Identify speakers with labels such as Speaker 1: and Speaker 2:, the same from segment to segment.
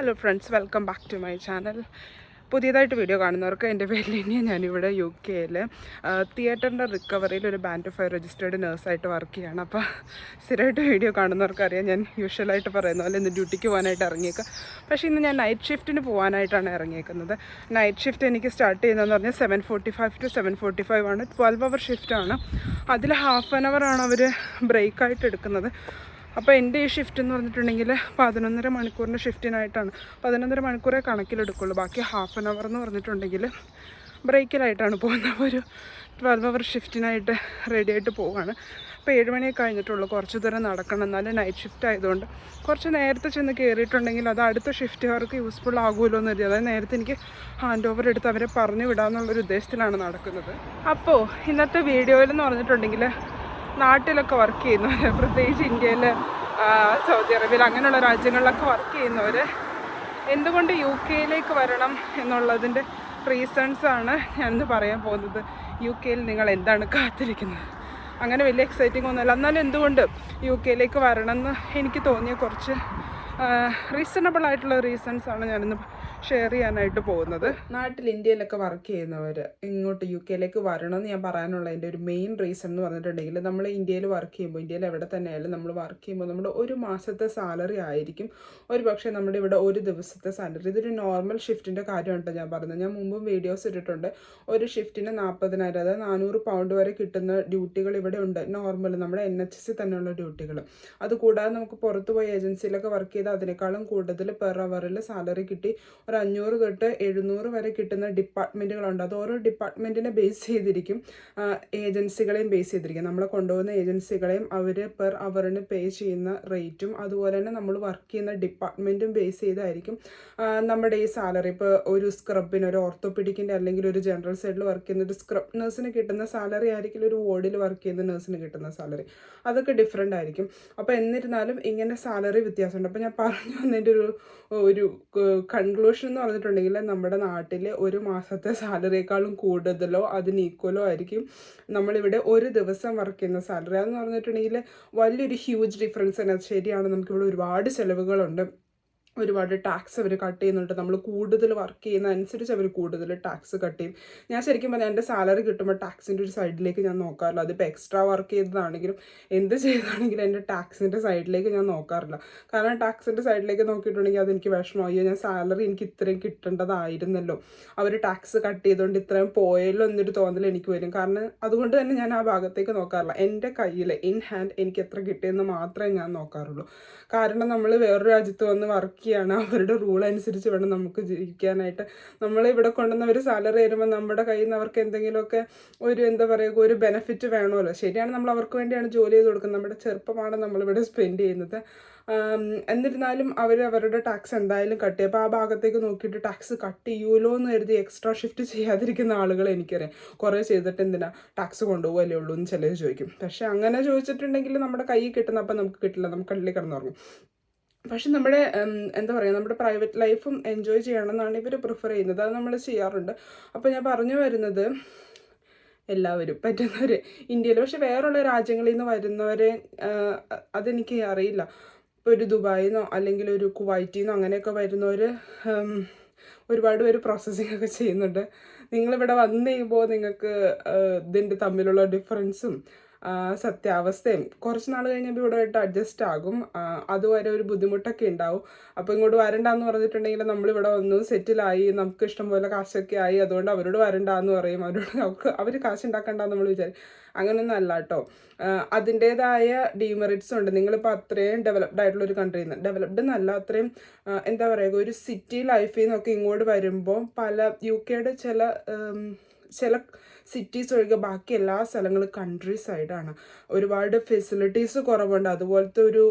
Speaker 1: Hello friends welcome back to my channel പുതിയതായിട്ട് video കാണുന്നവർക്ക് എന്റെ പേര് ലിനിയ. ഞാനിവിടെ യു കെയിൽ തിയേറ്ററിന്റെ റിക്കവറിയിൽ ഒരു ബാൻഡ് ഓഫ് ഫയർ രജിസ്റ്റേർഡ് നേഴ്സായിട്ട് വർക്ക് ചെയ്യുകയാണ് അപ്പോൾ സ്ഥിരമായിട്ട് വീഡിയോ കാണുന്നവർക്ക് അറിയാം ഞാൻ യൂഷ്വലായിട്ട് പറയുന്ന പോലെ ഇന്ന് ഡ്യൂട്ടിക്ക് പോകാനായിട്ട് ഇറങ്ങിയേക്കാം. പക്ഷേ ഇന്ന് ഞാൻ നൈറ്റ് ഷിഫ്റ്റിന് പോകാനായിട്ടാണ് ഇറങ്ങിയേക്കുന്നത്. നൈറ്റ് ഷിഫ്റ്റ് എനിക്ക് സ്റ്റാർട്ട് ചെയ്യുന്നതെന്ന് പറഞ്ഞാൽ seven forty five to seven forty five ആണ് ട്വൽവ് അവർ ഷിഫ്റ്റാണ് അതിൽ ഹാഫ് ആൻ അവർ ആണ് അവർ ബ്രേക്കായിട്ട് എടുക്കുന്നത്. അപ്പോൾ എന്റെ ഈ ഷിഫ്റ്റ് എന്ന് പറഞ്ഞിട്ടുണ്ടെങ്കിൽ പതിനൊന്നര മണിക്കൂറിന്റെ ഷിഫ്റ്റിനായിട്ടാണ് പതിനൊന്നര മണിക്കൂറേ കണക്കിലെടുക്കുള്ളൂ. ബാക്കി ഹാഫ് ആൻ അവർ എന്ന് പറഞ്ഞിട്ടുണ്ടെങ്കിൽ ബ്രേക്കിലായിട്ടാണ് പോകുന്നത്. ഒരു ട്വൽവ് അവർ ഷിഫ്റ്റിനായിട്ട് റെഡി ആയിട്ട് പോവുകയാണ് അപ്പോൾ ഏഴ് മണിയൊക്കെ കഴിഞ്ഞിട്ടുള്ളൂ. കുറച്ച് ദൂരം നടക്കണം. എന്നാലും നൈറ്റ് ഷിഫ്റ്റ് ആയതുകൊണ്ട് കുറച്ച് നേരത്തെ ചെന്ന് കയറിയിട്ടുണ്ടെങ്കിൽ അത് അടുത്ത ഷിഫ്റ്റ് ഷിഫ്റ്റുകാർക്ക് യൂസ്ഫുൾ ആകുമല്ലോ എന്ന് അതായത് നേരത്തെ എനിക്ക് ഹാൻഡ് ഓവർ എടുത്ത് അവരെ പറഞ്ഞു വിടാമെന്നുള്ളൊരു ഉദ്ദേശത്തിലാണ് നടക്കുന്നത്. അപ്പോൾ ഇന്നത്തെ വീഡിയോയിൽ എന്ന് പറഞ്ഞിട്ടുണ്ടെങ്കിൽ നാട്ടിലൊക്കെ വർക്ക് ചെയ്യുന്നവർ പ്രത്യേകിച്ച് ഇന്ത്യയിൽ സൗദി അറേബ്യയിൽ അങ്ങനെയുള്ള രാജ്യങ്ങളിലൊക്കെ വർക്ക് ചെയ്യുന്നവർ എന്തുകൊണ്ട് യു കെയിലേക്ക് വരണം എന്നുള്ളതിന്റെ റീസൺസ് ആണ് ഞാനിന്ന് പറയാൻ പോകുന്നത്. യു കെയിൽ നിങ്ങൾ എന്താണ് കാത്തിരിക്കുന്നത്? അങ്ങനെ വലിയ എക്സൈറ്റിംഗ് ഒന്നുമില്ല. എന്നാലും എന്തുകൊണ്ട് യു കെയിലേക്ക് വരണം എന്ന് എനിക്ക് തോന്നിയ കുറച്ച് റീസണബിൾ ആയിട്ടുള്ള റീസൺസ് ആണ് ഞാനിന്ന് ഷെയർ ചെയ്യാനായിട്ട് പോകുന്നത്. നാട്ടിൽ ഇന്ത്യയിലൊക്കെ വർക്ക് ചെയ്യുന്നവർ ഇങ്ങോട്ട് യു കെയിലേക്ക് വരണമെന്ന് ഞാൻ പറയാനുള്ള എന്റെ ഒരു മെയിൻ റീസൺ എന്ന് പറഞ്ഞിട്ടുണ്ടെങ്കിൽ നമ്മൾ ഇന്ത്യയിൽ വർക്ക് ചെയ്യുമ്പോൾ ഇന്ത്യയിൽ എവിടെ തന്നെ ആയാലും നമ്മൾ വർക്ക് ചെയ്യുമ്പോൾ നമ്മുടെ ഒരു മാസത്തെ സാലറി ആയിരിക്കും. ഒരു പക്ഷേ നമ്മുടെ ഇവിടെ ഒരു ദിവസത്തെ സാലറി ഇതൊരു നോർമൽ ഷിഫ്റ്റിന്റെ കാര്യമാണ് ഞാൻ പറഞ്ഞത് ഞാൻ മുമ്പും വീഡിയോസ് ഇട്ടിട്ടുണ്ട്. ഒരു ഷിഫ്റ്റിന് നാൽപ്പതിനായിരം അതായത് നാനൂറ് പൗണ്ട് വരെ കിട്ടുന്ന ഡ്യൂട്ടികൾ ഇവിടെ ഉണ്ട്. നോർമൽ നമ്മുടെ എൻ എച്ച് എസ് തന്നെയുള്ള ഡ്യൂട്ടികൾ അതുകൂടാതെ നമുക്ക് പുറത്ത് പോയി ഏജൻസിയിലൊക്കെ വർക്ക് ചെയ്ത് അതിനേക്കാളും കൂടുതൽ പെർ അവറിൽ സാലറി കിട്ടി. ഒരു അഞ്ഞൂറ് തൊട്ട് എഴുന്നൂറ് വരെ കിട്ടുന്ന ഡിപ്പാർട്ട്മെന്റുകളുണ്ട് അത് ഓരോ ഡിപ്പാർട്ട്മെന്റിനെ ബേസ് ചെയ്തിരിക്കും. ഏജൻസികളെയും ബേസ് ചെയ്തിരിക്കും. നമ്മളെ കൊണ്ടുപോകുന്ന ഏജൻസികളെയും അവർ പെർ അവറിന് പേ ചെയ്യുന്ന റേറ്റും അതുപോലെ തന്നെ നമ്മൾ വർക്ക് ചെയ്യുന്ന ഡിപ്പാർട്ട്മെന്റും ബേസ് ചെയ്തായിരിക്കും. നമ്മുടെ ഈ സാലറി ഇപ്പോൾ ഒരു സ്ക്രബിന് ഒരു ഓർത്തോപെഡിക്കിന്റെ അല്ലെങ്കിൽ ഒരു ജനറൽ സൈഡിൽ വർക്ക് ചെയ്യുന്ന ഒരു സ്ക്രബ് നേഴ്സിന് കിട്ടുന്ന സാലറി ആയിരിക്കും ഒരു വാർഡിൽ വർക്ക് ചെയ്യുന്ന നേഴ്സിന് കിട്ടുന്ന സാലറി അതൊക്കെ ഡിഫറെന്റ് ആയിരിക്കും. അപ്പോൾ എന്നിരുന്നാലും ഇങ്ങനെ സാലറി വ്യത്യാസമുണ്ട്. അപ്പോൾ ഞാൻ പറഞ്ഞു വന്നതിന്റെ ഒരു ഒരു കൺക്ലൂഷൻ എന്ന് പറഞ്ഞിട്ടുണ്ടെങ്കിൽ നമ്മുടെ നാട്ടിൽ ഒരു മാസത്തെ സാലറിയേക്കാളും കൂടുതലോ അതിന് ഈക്വലോ ആയിരിക്കും നമ്മളിവിടെ ഒരു ദിവസം വർക്ക് ചെയ്യുന്ന സാലറി. അതെന്ന് പറഞ്ഞിട്ടുണ്ടെങ്കിൽ വലിയൊരു ഹ്യൂജ് ഡിഫറൻസ് തന്നെ. ശരിയാണ്. നമുക്കിവിടെ ഒരുപാട് ചിലവുകളുണ്ട്. ഒരുപാട് ടാക്സ് അവർ കട്ട് ചെയ്യുന്നുണ്ട്. നമ്മൾ കൂടുതൽ വർക്ക് ചെയ്യുന്ന അനുസരിച്ച് അവർ കൂടുതൽ ടാക്സ് കട്ട് ചെയ്യും. ഞാൻ ശരിക്കും പറഞ്ഞാൽ എന്റെ സാലറി കിട്ടുമ്പോൾ ടാക്സിന്റെ ഒരു സൈഡിലേക്ക് ഞാൻ നോക്കാറില്ല. അതിപ്പോൾ എക്സ്ട്രാ വർക്ക് ചെയ്തതാണെങ്കിലും എന്ത് ചെയ്താണെങ്കിലും എന്റെ ടാക്സിന്റെ സൈഡിലേക്ക് ഞാൻ നോക്കാറില്ല. കാരണം ടാക്സിന്റെ സൈഡിലേക്ക് നോക്കിയിട്ടുണ്ടെങ്കിൽ അതെനിക്ക് വിഷമമായി ഞാൻ സാലറി എനിക്ക് ഇത്രയും കിട്ടേണ്ടതായിരുന്നല്ലോ. അവർ ടാക്സ് കട്ട് ചെയ്തുകൊണ്ട് ഇത്രയും പോയല്ലോ എന്നൊരു തോന്നൽ എനിക്ക് വരും. കാരണം അതുകൊണ്ട് തന്നെ ഞാൻ ആ ഭാഗത്തേക്ക് നോക്കാറില്ല. എന്റെ കയ്യിൽ ഇൻ ഹാൻഡ് എനിക്ക് എത്ര കിട്ടിയെന്ന് മാത്രമേ ഞാൻ നോക്കാറുള്ളൂ. കാരണം നമ്മൾ വേറൊരു രാജ്യത്ത് വന്ന് വർക്ക് ചെയ്യാണ് അവരുടെ റൂൾ അനുസരിച്ച് വേണം നമുക്ക് ജീവിക്കാനായിട്ട്. നമ്മൾ ഇവിടെ കൊണ്ടുവന്ന സാലറി വരുമ്പോൾ നമ്മുടെ കയ്യിൽ നിന്ന് അവർക്ക് എന്തെങ്കിലുമൊക്കെ ഒരു എന്താ പറയുക ഒരു ബെനിഫിറ്റ് വേണമല്ലോ. ശരിയാണ് നമ്മൾ അവർക്ക് വേണ്ടിയാണ് ജോലി ചെയ്ത് കൊടുക്കുന്നത്. നമ്മുടെ ചെറുപ്പമാണ് നമ്മളിവിടെ സ്പെൻഡ് ചെയ്യുന്നത്. എന്നിരുന്നാലും അവർ അവരുടെ ടാക്സ് എന്തായാലും കട്ട് ചെയ്യും. അപ്പോൾ ആ ഭാഗത്തേക്ക് നോക്കിയിട്ട് ടാക്സ് കട്ട് ചെയ്യുമല്ലോ എന്ന് കരുതി എക്സ്ട്രാ ഷിഫ്റ്റ് ചെയ്യാതിരിക്കുന്ന ആളുകൾ എനിക്കറിയാം. കുറേ ചെയ്തിട്ട് എന്തിനാ ടാക്സ് കൊണ്ടുപോകല്ലേ ഉള്ളൂ എന്ന് ചിലർ ചോദിക്കും. പക്ഷേ അങ്ങനെ ചോദിച്ചിട്ടുണ്ടെങ്കിൽ നമ്മുടെ കയ്യിൽ കിട്ടുന്ന അപ്പം നമുക്ക് കിട്ടില്ല. നമുക്ക് കള്ളിൽ കിടന്നുറങ്ങും. പക്ഷെ നമ്മുടെ എന്താ പറയുക നമ്മുടെ പ്രൈവറ്റ് ലൈഫും എൻജോയ് ചെയ്യണമെന്നാണ് ഇവർ പ്രിഫർ ചെയ്യുന്നത്. അത് നമ്മൾ ചെയ്യാറുണ്ട്. അപ്പോൾ ഞാൻ പറഞ്ഞു വരുന്നത് എല്ലാവരും പറ്റുന്നവർ ഇന്ത്യയിൽ പക്ഷെ വേറുള്ള രാജ്യങ്ങളിൽ നിന്ന് വരുന്നവരെ അതെനിക്ക് അറിയില്ല. ഇപ്പോൾ ഒരു ദുബായിൽ നിന്നോ അല്ലെങ്കിൽ ഒരു കുവൈറ്റിൽ നിന്നോ അങ്ങനെയൊക്കെ വരുന്നവർ ഒരുപാട് പേര് പ്രോസസ്സിംഗ് ഒക്കെ ചെയ്യുന്നുണ്ട്. നിങ്ങളിവിടെ വന്നു കഴിയുമ്പോൾ നിങ്ങൾക്ക് ഇതിന്റെ തമ്മിലുള്ള ഡിഫറൻസും സത്യാവസ്ഥയും. കുറച്ച് നാൾ കഴിഞ്ഞപ്പോൾ ഇവിടെ ആയിട്ട് അഡ്ജസ്റ്റ് ആകും. അതുവരെ ഒരു ബുദ്ധിമുട്ടൊക്കെ ഉണ്ടാവും. അപ്പോൾ ഇങ്ങോട്ട് വരണ്ടെന്ന് പറഞ്ഞിട്ടുണ്ടെങ്കിൽ നമ്മളിവിടെ വന്നു സെറ്റിലായി നമുക്ക് ഇഷ്ടംപോലെ കാശൊക്കെ ആയി. അതുകൊണ്ട് അവരോട് വരണ്ടെന്ന് പറയും. അവരോട് അവർക്ക് അവർ കാശ് നമ്മൾ വിചാരിക്കും അങ്ങനെയൊന്നും അല്ല കേട്ടോ അതിന്റേതായ ഡീമെറിറ്റ്സ് ഉണ്ട്. നിങ്ങളിപ്പോൾ അത്രയും ഡെവലപ്ഡ് ആയിട്ടുള്ള ഒരു കൺട്രിയിൽ നിന്ന് ഡെവലപ്ഡ് എന്നല്ല അത്രയും എന്താ പറയുക ഒരു സിറ്റി ലൈഫിൽ നിന്നൊക്കെ ഇങ്ങോട്ട് വരുമ്പോൾ പല യു കെയുടെ ചില ചില സിറ്റീസ് ഒഴികെ ബാക്കി എല്ലാ സ്ഥലങ്ങളും കൺട്രി സൈഡാണ് ഒരുപാട് ഫെസിലിറ്റീസ് കുറവുണ്ട്. അതുപോലത്തെ ഒരു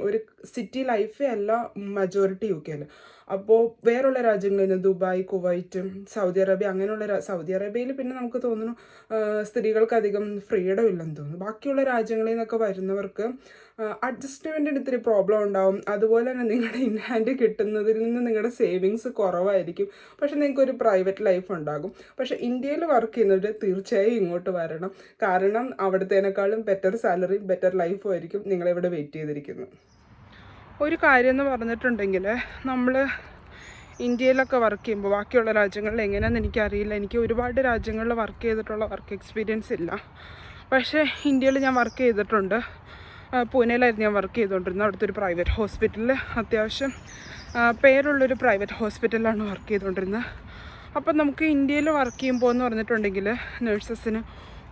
Speaker 1: ഒരു സിറ്റി ലൈഫേ അല്ല മെജോറിറ്റി യു കെയിൽ അപ്പോൾ വേറുള്ള രാജ്യങ്ങളിൽ നിന്ന് ദുബായ് കുവൈറ്റ് സൗദി അറേബ്യ അങ്ങനെയുള്ള സൗദി അറേബ്യയിൽ പിന്നെ നമുക്ക് തോന്നുന്നു സ്ത്രീകൾക്ക് അധികം ഫ്രീഡം ഇല്ലെന്ന് തോന്നുന്നു. ബാക്കിയുള്ള രാജ്യങ്ങളിൽ നിന്നൊക്കെ വരുന്നവർക്ക് അഡ്ജസ്റ്റ്മെന്റിന് ഇത്തിരി പ്രോബ്ലം ഉണ്ടാവും. അതുപോലെ തന്നെ നിങ്ങളുടെ ഇൻഹാൻഡ് കിട്ടുന്നതിൽ നിന്ന് നിങ്ങളുടെ സേവിങ്സ് കുറവായിരിക്കും. പക്ഷേ നിങ്ങൾക്കൊരു പ്രൈവറ്റ് ലൈഫ് ഉണ്ടാകും. പക്ഷേ ഇന്ത്യയിൽ വർക്ക് ചെയ്യുന്നവർ തീർച്ചയായും ഇങ്ങോട്ട് വരണം. കാരണം അവിടത്തേനേക്കാളും ബെറ്റർ സാലറി ബെറ്റർ ലൈഫും ആയിരിക്കും നിങ്ങളിവിടെ വെയിറ്റ് ചെയ്തിരിക്കുന്നത്. ഒരു കാര്യം എന്ന് പറഞ്ഞിട്ടുണ്ടെങ്കിൽ നമ്മൾ ഇന്ത്യയിലൊക്കെ വർക്ക് ചെയ്യുമ്പോൾ ബാക്കിയുള്ള രാജ്യങ്ങളിൽ എങ്ങനെയാണെന്ന് എനിക്കറിയില്ല. എനിക്ക് ഒരുപാട് രാജ്യങ്ങളിൽ വർക്ക് ചെയ്തിട്ടുള്ള വർക്ക് എക്സ്പീരിയൻസ് ഇല്ല. പക്ഷേ ഇന്ത്യയിൽ ഞാൻ വർക്ക് ചെയ്തിട്ടുണ്ട്. പൂനെയിലായിരുന്നു ഞാൻ വർക്ക് ചെയ്തുകൊണ്ടിരുന്നത് അവിടുത്തെ ഒരു പ്രൈവറ്റ് ഹോസ്പിറ്റലിൽ അത്യാവശ്യം പേരുള്ളൊരു പ്രൈവറ്റ് ഹോസ്പിറ്റലിലാണ് വർക്ക് ചെയ്തുകൊണ്ടിരുന്നത് അപ്പം നമുക്ക് ഇന്ത്യയിൽ വർക്ക് ചെയ്യുമ്പോൾ എന്ന് പറഞ്ഞിട്ടുണ്ടെങ്കിൽ നഴ്സസിന്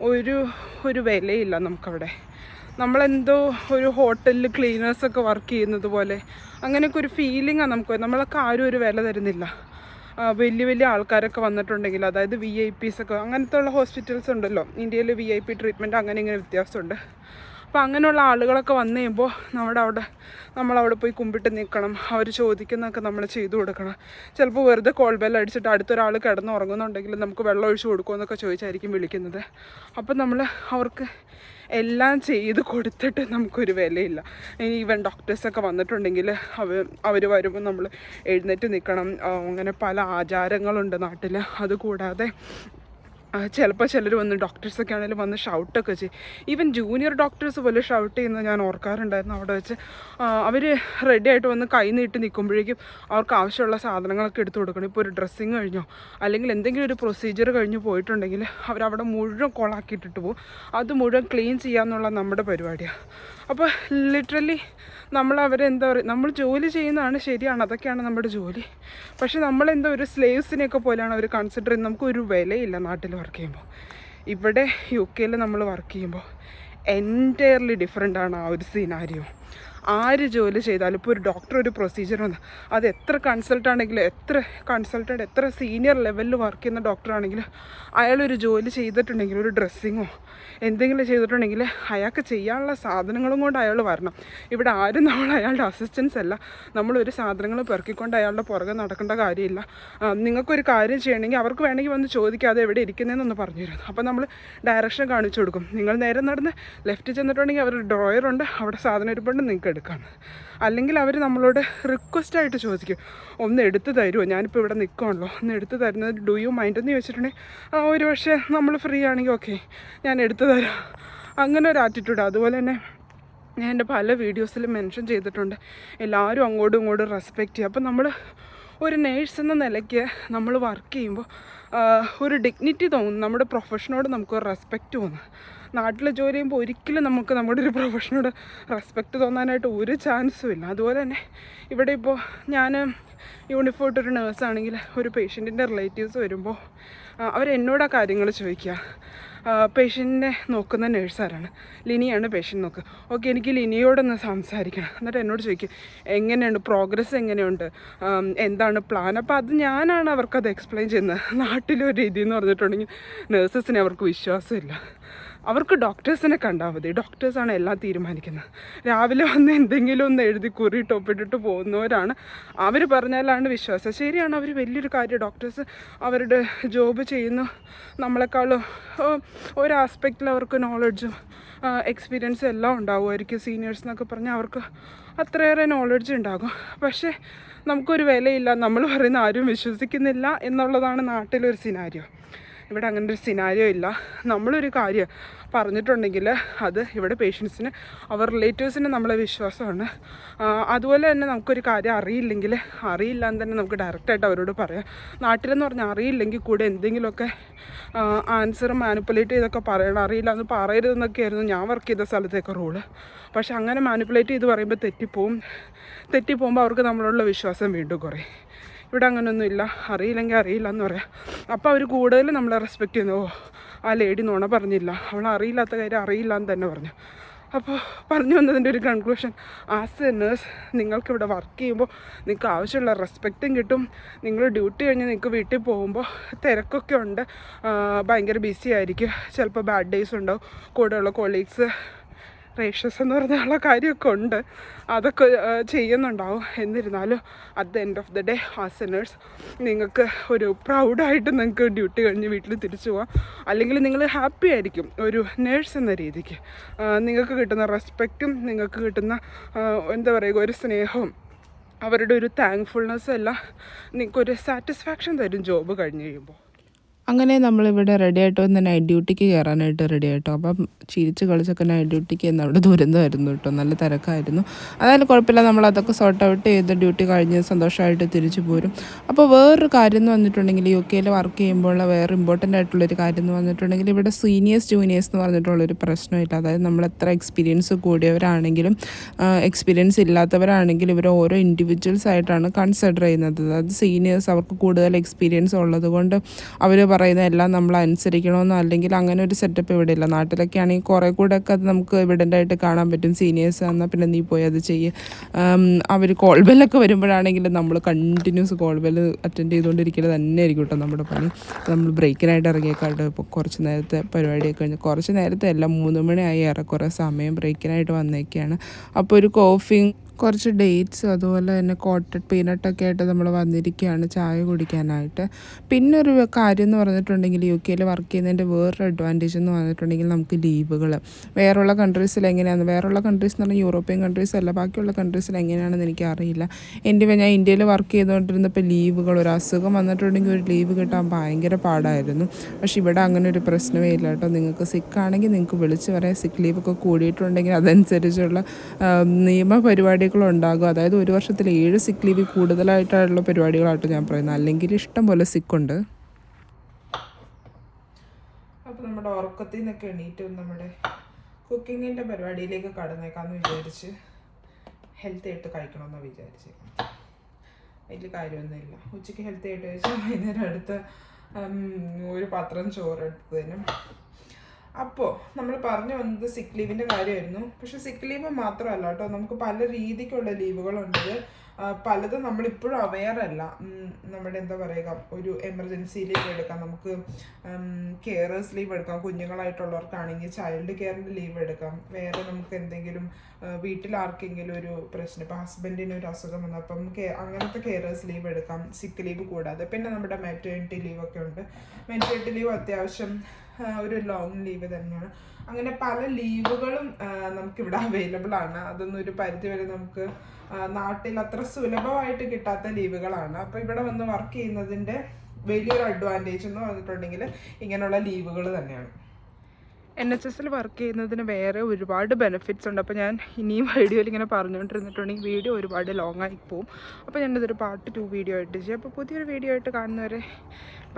Speaker 1: ഒരു ഒരു വിലയില്ല നമുക്കവിടെ. നമ്മളെന്തോ ഒരു ഹോട്ടലിൽ ക്ലീനേഴ്സൊക്കെ വർക്ക് ചെയ്യുന്നത് പോലെ അങ്ങനെയൊക്കെ ഒരു ഫീലിംഗാണ് നമുക്ക്. നമ്മളൊക്കെ ആരും ഒരു വില തരുന്നില്ല. വലിയ വലിയ ആൾക്കാരൊക്കെ വന്നിട്ടുണ്ടെങ്കിൽ അതായത് വി ഐ പീസൊക്കെ അങ്ങനത്തെ ഉള്ള ഹോസ്പിറ്റൽസ് ഉണ്ടല്ലോ. ഇന്ത്യയിൽ വി ഐ പി ട്രീറ്റ്മെന്റ് അങ്ങനെ ഇങ്ങനെ വ്യത്യാസമുണ്ട്. അപ്പോൾ അങ്ങനെയുള്ള ആളുകളൊക്കെ വന്നു കഴിയുമ്പോൾ നമ്മുടെ അവിടെ നമ്മളവിടെ പോയി കുമ്പിട്ട് നിൽക്കണം അവർ ചോദിക്കുന്നതൊക്കെ നമ്മൾ ചെയ്തു കൊടുക്കണം. ചിലപ്പോൾ വെറുതെ കോൾ ബെൽ അടിച്ചിട്ട് അടുത്തൊരാൾ കിടന്ന് ഉറങ്ങുന്നുണ്ടെങ്കിൽ നമുക്ക് വെള്ളം ഒഴിച്ചു കൊടുക്കുമെന്നൊക്കെ ചോദിച്ചായിരിക്കും വിളിക്കുന്നത്. അപ്പം നമ്മൾ അവർക്ക് എല്ലാം ചെയ്ത് കൊടുത്തിട്ട് നമുക്കൊരു വിലയില്ല. ഇനി ഈവൻ ഡോക്ടേഴ്സൊക്കെ വന്നിട്ടുണ്ടെങ്കിൽ അവർ അവർ വരുമ്പോൾ നമ്മൾ എഴുന്നേറ്റ് നിൽക്കണം അങ്ങനെ പല ആചാരങ്ങളുണ്ട് നാട്ടിൽ അതുകൂടാതെ ചിലപ്പോൾ ചിലർ വന്ന് ഡോക്ടേഴ്സൊക്കെ ആണെങ്കിലും വന്ന് ഷൗട്ടൊക്കെ ചെയ്യും. ഈവൻ ജൂനിയർ ഡോക്ടേഴ്സ് പോലും ഷൗട്ട് ചെയ്യുന്നത് ഞാൻ ഓർക്കാറുണ്ടായിരുന്നു അവിടെ വെച്ച്. അവർ റെഡി ആയിട്ട് വന്ന് കൈ നീട്ടി നിൽക്കുമ്പോഴേക്കും അവർക്ക് ആവശ്യമുള്ള സാധനങ്ങളൊക്കെ എടുത്തു കൊടുക്കണം. ഇപ്പോൾ ഒരു ഡ്രസ്സിങ് കഴിഞ്ഞോ അല്ലെങ്കിൽ എന്തെങ്കിലും ഒരു പ്രൊസീജിയർ കഴിഞ്ഞ് പോയിട്ടുണ്ടെങ്കിൽ അവരവിടെ മുഴുവൻ കോളാക്കിയിട്ടിട്ട് പോകും. അത് മുഴുവൻ ക്ലീൻ ചെയ്യാമെന്നുള്ള നമ്മുടെ പരിപാടിയാണ് അപ്പോൾ ലിറ്ററലി നമ്മൾ അവരെ എന്താ പറയുക നമ്മൾ ജോലി ചെയ്യുന്നതാണ് ശരിയാണ് അതൊക്കെയാണ് നമ്മുടെ ജോലി. പക്ഷെ നമ്മളെന്തോ ഒരു സ്ലേവ്സിനെയൊക്കെ പോലെയാണ് അവർ കൺസിഡർ ചെയ്യുന്നത്. നമുക്കൊരു വിലയില്ല നാട്ടിൽ വർക്ക് ചെയ്യുമ്പോൾ. ഇവിടെ യു കെയിൽ നമ്മൾ വർക്ക് ചെയ്യുമ്പോൾ എന്റയർലി ഡിഫറെന്റ് ആണ് ആ ഒരു സീനാരിയോ ആര് ജോലി ചെയ്താലും ഇപ്പോൾ ഒരു ഡോക്ടർ ഒരു പ്രൊസീജിയർ വന്നാൽ അത് എത്ര കൺസൾട്ട് ആണെങ്കിലും എത്ര കൺസൾട്ടന്റ് എത്ര സീനിയർ ലെവലിൽ വർക്ക് ചെയ്യുന്ന ഡോക്ടർ ആണെങ്കിലും അയാളൊരു ജോലി ചെയ്തിട്ടുണ്ടെങ്കിൽ ഒരു ഡ്രസ്സിങ്ങോ എന്തെങ്കിലും ചെയ്തിട്ടുണ്ടെങ്കിൽ അയാൾക്ക് ചെയ്യാനുള്ള സാധനങ്ങളും കൊണ്ട് അയാൾ വരണം. ഇവിടെ ആരും നമ്മൾ അയാളുടെ അസിസ്റ്റൻസ് അല്ല. നമ്മളൊരു സാധനങ്ങൾ പെറുക്കിക്കൊണ്ട് അയാളുടെ പുറകെ നടക്കേണ്ട കാര്യമില്ല. നിങ്ങൾക്കൊരു കാര്യം ചെയ്യണമെങ്കിൽ അവർക്ക് വേണമെങ്കിൽ വന്ന് ചോദിക്കാതെ എവിടെ ഇരിക്കുന്നതെന്നൊന്ന് പറഞ്ഞു തരും അപ്പോൾ നമ്മൾ ഡയറക്ഷൻ കാണിച്ചു കൊടുക്കും. നിങ്ങൾ നേരെ നടന്ന് ലെഫ്റ്റ് ചെന്നിട്ടുണ്ടെങ്കിൽ അവർ ഡ്രോയറുണ്ട് അവിടെ സാധനം ഇരിപ്പുണ്ട് നിങ്ങൾക്ക് എടുക്കാം അല്ലെങ്കിൽ അവർ നമ്മളോട് റിക്വസ്റ്റ് ആയിട്ട് ചോദിക്കും. ഒന്ന് എടുത്ത് തരുമോ ഞാനിപ്പോൾ ഇവിടെ നിൽക്കുമല്ലോ ഒന്ന് എടുത്തു തരുന്നത് ഡു യു മൈൻഡ് എന്ന് ചോദിച്ചിട്ടുണ്ടെങ്കിൽ ഒരു പക്ഷേ നമ്മൾ ഫ്രീ ആണെങ്കിൽ ഓക്കെ ഞാൻ എടുത്തു തരാം. അങ്ങനെ ഒരു ആറ്റിറ്റ്യൂഡ് അതുപോലെ തന്നെ ഞാൻ എന്റെ പല വീഡിയോസിലും മെൻഷൻ ചെയ്തിട്ടുണ്ട്. എല്ലാവരും അങ്ങോട്ടും ഇങ്ങോട്ടും റെസ്പെക്റ്റ് ചെയ്യുക. അപ്പം നമ്മൾ ഒരു നേഴ്സ് എന്ന നിലയ്ക്ക് നമ്മൾ വർക്ക് ചെയ്യുമ്പോൾ ഒരു ഡിഗ്നിറ്റി തോന്നും. നമ്മുടെ പ്രൊഫഷനോട് നമുക്ക് ഒരു റെസ്പെക്റ്റ് തോന്നും. നാട്ടിൽ ജോലി ചെയ്യുമ്പോൾ ഒരിക്കലും നമുക്ക് നമ്മുടെ ഒരു പ്രൊഫഷനോട് റെസ്പെക്റ്റ് തോന്നാനായിട്ട് ഒരു ചാൻസും ഇല്ല. അതുപോലെ തന്നെ ഇവിടെ ഇപ്പോൾ ഞാൻ യൂണിഫോം ഇട്ടൊരു നേഴ്സാണെങ്കിൽ ഒരു പേഷ്യന്റിന്റെ റിലേറ്റീവ്സ് വരുമ്പോൾ അവരെന്നോട് ആ കാര്യങ്ങൾ ചോദിക്കുക പേഷ്യന്റിനെ നോക്കുന്ന നേഴ്സാരാണ് ലിനിയാണ് പേഷ്യന്റ് നോക്കുക ഓക്കെ എനിക്ക് ലിനിയോടൊന്ന് സംസാരിക്കണം. എന്നിട്ട് എന്നോട് ചോദിക്കും എങ്ങനെയുണ്ട്? പ്രോഗ്രസ് എങ്ങനെയുണ്ട്? എന്താണ് പ്ലാൻ അപ്പോൾ അത് ഞാനാണ് അവർക്കത് എക്സ്പ്ലെയിൻ ചെയ്യുന്നത്. നാട്ടിലൊരു രീതി എന്ന് പറഞ്ഞിട്ടുണ്ടെങ്കിൽ നേഴ്സസിനെ അവർക്ക് വിശ്വാസമില്ല. അവർക്ക് ഡോക്ടേഴ്സിനെ കണ്ടാൽ മതി. ഡോക്ടേഴ്സാണ് എല്ലാം തീരുമാനിക്കുന്നത്. രാവിലെ വന്ന് എന്തെങ്കിലും ഒന്ന് എഴുതി കുറി ടോപ്പിട്ടിട്ട് പോകുന്നവരാണ്. അവർ പറഞ്ഞാലാണ് വിശ്വാസം. ശരിയാണ് അവർ വലിയൊരു കാര്യം ഡോക്ടേഴ്സ് അവരുടെ ജോബ് ചെയ്യുന്നു നമ്മളെക്കാളും ഒരു ആസ്പെക്റ്റിൽ അവർക്ക് നോളജും എക്സ്പീരിയൻസും എല്ലാം ഉണ്ടാവുമായിരിക്കും. സീനിയേഴ്സ് എന്നൊക്കെ പറഞ്ഞാൽ അവർക്ക് അത്രയേറെ നോളജ് ഉണ്ടാകും. പക്ഷേ നമുക്കൊരു വിലയില്ല. നമ്മൾ പറയുന്ന ആരും വിശ്വസിക്കുന്നില്ല എന്നുള്ളതാണ് നാട്ടിലൊരു സിനാരിയോ ഇവിടെ അങ്ങനെ ഒരു സിനാരിയോ ഇല്ല. നമ്മളൊരു കാര്യം പറഞ്ഞിട്ടുണ്ടെങ്കിൽ അത് ഇവിടെ പേഷ്യൻസിന് അവർ റിലേറ്റീവ്സിന് നമ്മളെ വിശ്വാസമാണ്. അതുപോലെ തന്നെ നമുക്കൊരു കാര്യം അറിയില്ലെങ്കിൽ അറിയില്ല എന്ന് തന്നെ നമുക്ക് ഡയറക്റ്റായിട്ട് അവരോട് പറയാം. നാട്ടിലെന്ന് പറഞ്ഞാൽ അറിയില്ലെങ്കിൽ കൂടെ എന്തെങ്കിലുമൊക്കെ ആൻസർ മാനിപ്പുലേറ്റ് ചെയ്തൊക്കെ പറയണം. അറിയില്ല എന്ന് പറയരുതെന്നൊക്കെയായിരുന്നു ഞാൻ വർക്ക് ചെയ്ത സ്ഥലത്തേക്ക് റൂൾ പക്ഷെ അങ്ങനെ മാനിപ്പുലേറ്റ് ചെയ്ത് പറയുമ്പോൾ തെറ്റിപ്പോവും. തെറ്റിപ്പോകുമ്പോൾ അവർക്ക് നമ്മളോടുള്ള വിശ്വാസം വീണ്ടും കുറേ ഇവിടെ അങ്ങനെയൊന്നും ഇല്ല. അറിയില്ലെങ്കിൽ അറിയില്ല എന്ന് പറയാം. അപ്പോൾ അവർ കൂടുതൽ നമ്മളെ റെസ്പെക്റ്റ് ചെയ്യുന്നു. ഓ ആ ലേഡി നുണ പറഞ്ഞില്ല. അവൾ അറിയില്ലാത്ത കാര്യം അറിയില്ല എന്ന് തന്നെ പറഞ്ഞു. അപ്പോൾ പറഞ്ഞു വന്നതിന്റെ ഒരു കൺക്ലൂഷൻ ആസ് എ നേഴ്സ് നിങ്ങൾക്ക് ഇവിടെ വർക്ക് ചെയ്യുമ്പോൾ നിങ്ങൾക്ക് ആവശ്യമുള്ള റെസ്പെക്റ്റും കിട്ടും. നിങ്ങൾ ഡ്യൂട്ടി കഴിഞ്ഞ് നിങ്ങൾക്ക് വീട്ടിൽ പോകുമ്പോൾ തിരക്കൊക്കെ ഉണ്ട്. ഭയങ്കര ബിസി ആയിരിക്കും. ചിലപ്പോൾ ബാഡ് ഡേയ്സ് ഉണ്ടാവും. കൂടെയുള്ള കൊളീഗ്സ് റേഷ്യസ് എന്ന് പറഞ്ഞുള്ള കാര്യമൊക്കെ ഉണ്ട്. അതൊക്കെ ചെയ്യുന്നുണ്ടാവും. എന്നിരുന്നാലും at the end of the day ആ സിനേഴ്സ് നിങ്ങൾക്ക് ഒരു പ്രൗഡായിട്ട് നിങ്ങൾക്ക് ഡ്യൂട്ടി കഴിഞ്ഞ് വീട്ടിൽ തിരിച്ചു പോകാം അല്ലെങ്കിൽ നിങ്ങൾ ഹാപ്പി ആയിരിക്കും ഒരു നേഴ്സ് എന്ന രീതിക്ക്. നിങ്ങൾക്ക് കിട്ടുന്ന റെസ്പെക്റ്റും നിങ്ങൾക്ക് കിട്ടുന്ന എന്താ പറയുക ഒരു സ്നേഹവും അവരുടെ ഒരു താങ്ക്ഫുൾനെസ്സും എല്ലാം നിങ്ങൾക്കൊരു സാറ്റിസ്ഫാക്ഷൻ തരും ജോബ് കഴിഞ്ഞ് കഴിയുമ്പോൾ.
Speaker 2: അങ്ങനെ നമ്മളിവിടെ റെഡി ആയിട്ട് വന്ന് നൈറ്റ് ഡ്യൂട്ടിക്ക് കയറാനായിട്ട് റെഡി ആയിട്ടോ. അപ്പം ചിരിച്ച് കളിച്ചൊക്കെ നൈറ്റ് ഡ്യൂട്ടിക്ക് എന്ന് അവിടെ ദുരന്തമായിരുന്നു കേട്ടോ. നല്ല തിരക്കായിരുന്നു. അതായത് കുഴപ്പമില്ല. നമ്മൾ അതൊക്കെ സോർട്ട് ഔട്ട് ചെയ്ത് ഡ്യൂട്ടി കഴിഞ്ഞ് സന്തോഷമായിട്ട് തിരിച്ചു പോരും. അപ്പോൾ വേറൊരു കാര്യം എന്ന് വന്നിട്ടുണ്ടെങ്കിൽ യു കെയിൽ വർക്ക് ചെയ്യുമ്പോഴുള്ള വേറെ ഇമ്പോർട്ടന്റ് ആയിട്ടുള്ളൊരു കാര്യം എന്ന് വന്നിട്ടുണ്ടെങ്കിൽ ഇവിടെ സീനിയേഴ്സ് ജൂനിയേഴ്സ് എന്ന് പറഞ്ഞിട്ടുള്ളൊരു പ്രശ്നമില്ല. അതായത് നമ്മൾ എത്ര എക്സ്പീരിയൻസ് കൂടിയവരാണെങ്കിലും എക്സ്പീരിയൻസ് ഇല്ലാത്തവരാണെങ്കിലും ഇവർ ഓരോ ഇൻഡിവിജ്വൽസ് ആയിട്ടാണ് കൺസിഡർ ചെയ്യുന്നത്. അതായത് സീനിയേഴ്സ് അവർക്ക് കൂടുതൽ എക്സ്പീരിയൻസ് ഉള്ളത് കൊണ്ട് അവർ പറയുന്ന എല്ലാം നമ്മൾ അനുസരിക്കണമെന്നോ അല്ലെങ്കിൽ അങ്ങനെ ഒരു സെറ്റപ്പ് ഇവിടെ ഇല്ല നാട്ടിലൊക്കെ ആണെങ്കിൽ കുറേ കൂടെ ഒക്കെ അത് നമുക്ക് എവിഡന്റ് ആയിട്ട് കാണാൻ പറ്റും. സീനിയേഴ്സ് എന്നാൽ പിന്നെ നീ പോയി അത് ചെയ്യ്. അവർ കോൾ ബെല്ലൊക്കെ വരുമ്പോഴാണെങ്കിൽ നമ്മൾ കണ്ടിന്യൂസ് കോൾ ബെല്ല് അറ്റൻഡ് ചെയ്തുകൊണ്ടിരിക്കുന്നത് തന്നെ ആയിരിക്കും കേട്ടോ നമ്മുടെ പണി. നമ്മൾ ബ്രേക്കിനായിട്ട് ഇറങ്ങിയേക്കാട്ട് ഇപ്പോൾ കുറച്ച് നേരത്തെ പരിപാടിയൊക്കെ കഴിഞ്ഞ് കുറച്ച് നേരത്തെ അല്ല മൂന്ന് മണിയായി ഏറെക്കുറെ സമയം ബ്രേക്കിനായിട്ട് വന്നേക്കാണ്. അപ്പോൾ ഒരു കോഫിയും കുറച്ച് ഡേറ്റ്സ് അതുപോലെ തന്നെ കോട്ടഡ് പീനട്ടൊക്കെ ആയിട്ട് നമ്മൾ വന്നിരിക്കുകയാണ് ചായ കുടിക്കാനായിട്ട്. പിന്നെ ഒരു കാര്യം എന്ന് പറഞ്ഞിട്ടുണ്ടെങ്കിൽ യു കെയിൽ വർക്ക് ചെയ്യുന്നതിന്റെ വേറൊരു അഡ്വാന്റേജ് എന്ന് പറഞ്ഞിട്ടുണ്ടെങ്കിൽ നമുക്ക് ലീവുകൾ വേറെയുള്ള കൺട്രീസിൽ എങ്ങനെയാണ് വേറെയുള്ള കൺട്രീസ് എന്ന് പറഞ്ഞാൽ യൂറോപ്യൻ കൺട്രീസ് അല്ല ബാക്കിയുള്ള കൺട്രീസിൽ എങ്ങനെയാണെന്ന് എനിക്ക് അറിയില്ല എന്റെ ഞാൻ ഇന്ത്യയിൽ വർക്ക് ചെയ്തുകൊണ്ടിരുന്നപ്പോൾ ലീവുകൾ ഒരു അസുഖം വന്നിട്ടുണ്ടെങ്കിൽ ഒരു ലീവ് കിട്ടാൻ ഭയങ്കര പാടായിരുന്നു. പക്ഷേ ഇവിടെ അങ്ങനെ ഒരു പ്രശ്നമേ ഇല്ല കേട്ടോ. നിങ്ങൾക്ക് സിക്കാണെങ്കിൽ നിങ്ങൾക്ക് വിളിച്ച് പറയാം. സിക്ക് ലീവൊക്കെ കൂടിയിട്ടുണ്ടെങ്കിൽ അതനുസരിച്ചുള്ള നിയമ പരിപാടികൾ ഉണ്ടാകും. അതായത് ഒരു വർഷത്തിൽ ഏഴ് സിക്ക് ലീവ് കൂടുതലായിട്ടുള്ള പരിപാടികളായിട്ട് ഞാൻ പറയുന്നത്. അല്ലെങ്കിൽ ഇഷ്ടം പോലെ സിക്കുണ്ട് അപ്പോൾ നമ്മുടെ ഉറക്കത്തിൽ നിന്നൊക്കെ എണീറ്റ് നമ്മുടെ കുക്കിങ്ങിന്റെ പരിപാടിയിലേക്ക് കടന്നേക്കാമെന്ന് വിചാരിച്ച് ഹെൽത്തി ആയിട്ട് കഴിക്കണമെന്ന് വിചാരിച്ച്. വലിയ കാര്യമൊന്നുമില്ല. ഉച്ചയ്ക്ക് ഹെൽത്തി ആയിട്ട് കഴിച്ചാൽ വൈകുന്നേരം അടുത്ത ഒരു പാത്രം ചോറ് എടുത്തതിനും അപ്പോൾ നമ്മൾ പറഞ്ഞു വന്നത് സിക്ക് ലീവിന്റെ കാര്യമായിരുന്നു. പക്ഷെ സിക്ക് ലീവ് മാത്രമല്ല കേട്ടോ. നമുക്ക് പല രീതിക്കുള്ള ലീവുകളുണ്ട്. പലതും നമ്മളിപ്പോഴും അവെയർ അല്ല. നമ്മുടെ എന്താ പറയുക ഒരു എമർജൻസി ലീവ് എടുക്കാം. നമുക്ക് കെയറേഴ്സ് ലീവ് എടുക്കാം. കുഞ്ഞുങ്ങളായിട്ടുള്ളവർക്കാണെങ്കിൽ ചൈൽഡ് കെയറിന്റെ ലീവ് എടുക്കാം. വേറെ നമുക്ക് എന്തെങ്കിലും വീട്ടിൽ ആർക്കെങ്കിലും ഒരു പ്രശ്നം ഇപ്പോൾ ഹസ്ബൻഡിന് ഒരു അസുഖം വന്നു അപ്പം അങ്ങനത്തെ കെയറേഴ്സ് ലീവ് എടുക്കാം. സിക്ക് ലീവ് കൂടാതെ. പിന്നെ നമ്മുടെ മെറ്റേണിറ്റി ലീവ് ഒക്കെ ഉണ്ട്. മെറ്റേണിറ്റി ലീവ് അത്യാവശ്യം ഒരു ലോങ് ലീവ് തന്നെയാണ്. അങ്ങനെ പല ലീവുകളും നമുക്കിവിടെ അവൈലബിൾ ആണ്. അതൊന്നും ഒരു പരിധി വരെ നമുക്ക് നാട്ടിൽ അത്ര സുലഭമായിട്ട് കിട്ടാത്ത ലീവുകളാണ് അപ്പോൾ ഇവിടെ വന്ന് വർക്ക് ചെയ്യുന്നതിന്റെ വലിയൊരു അഡ്വാന്റേജ് എന്ന് പറഞ്ഞിട്ടുണ്ടെങ്കിൽ ഇങ്ങനെയുള്ള ലീവുകൾ തന്നെയാണ്.
Speaker 1: എൻ എച്ച് എസിൽ വർക്ക് ചെയ്യുന്നതിന് വേറെ ഒരുപാട് ബെനിഫിറ്റ്സ് ഉണ്ട്. അപ്പോൾ ഞാൻ ഇനിയും വീഡിയോയിൽ ഇങ്ങനെ പറഞ്ഞുകൊണ്ടിരുന്നിട്ടുണ്ടെങ്കിൽ വീഡിയോ ഒരുപാട് ലോങ് ആയി പോകും അപ്പോൾ ഞാനിതൊരു പാർട്ട് ടു വീഡിയോ ആയിട്ട് ചെയ്യും. അപ്പോൾ പുതിയൊരു വീഡിയോ ആയിട്ട് കാണുന്നവരെ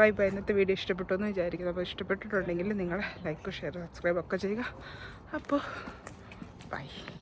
Speaker 1: ബൈ ബൈ ഇന്നത്തെ വീഡിയോ ഇഷ്ടപ്പെട്ടു എന്ന് വിചാരിക്കുന്നു. അപ്പോൾ ഇഷ്ടപ്പെട്ടിട്ടുണ്ടെങ്കിൽ നിങ്ങൾ ലൈക്ക് ഷെയർ സബ്സ്ക്രൈബ് ഒക്കെ ചെയ്യുക. അപ്പോൾ ബൈ